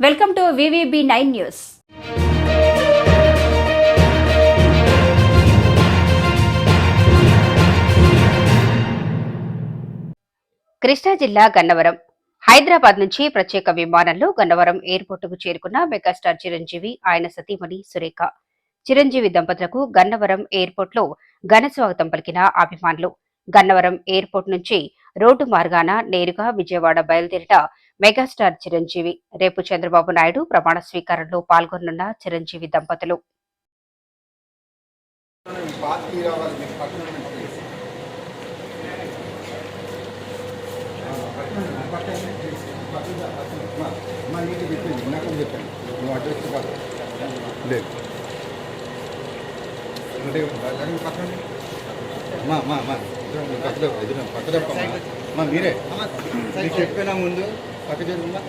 Welcome to VVB nine news. Krishna జిల్లా గన్నవరం. హైదరాబాద్ నుంచి ప్రత్యేక విమానంలో గన్నవరం ఎయిర్పోర్టుకు చేరుకున్న మెగాస్టార్ చిరంజీవి ఆయన సతీమణి సురేఖ. చిరంజీవి దంపతులకు గన్నవరం ఎయిర్పోర్ట్లో ఘన స్వాగతం పలికిన అభిమానులు. గన్నవరం ఎయిర్పోర్ట్ నుంచి రోడ్డు మార్గాన నేరుగా విజయవాడ బయలుదేరిన మెగాస్టార్ చిరంజీవి. రేపు చంద్రబాబు నాయుడు ప్రమాణ స్వీకారంలో పాల్గొనున్న చిరంజీవి దంపతులు. మా మా మా. పక్కన ఎదురు మీరే. చెప్పినా ముందు పక్క జరుగుమా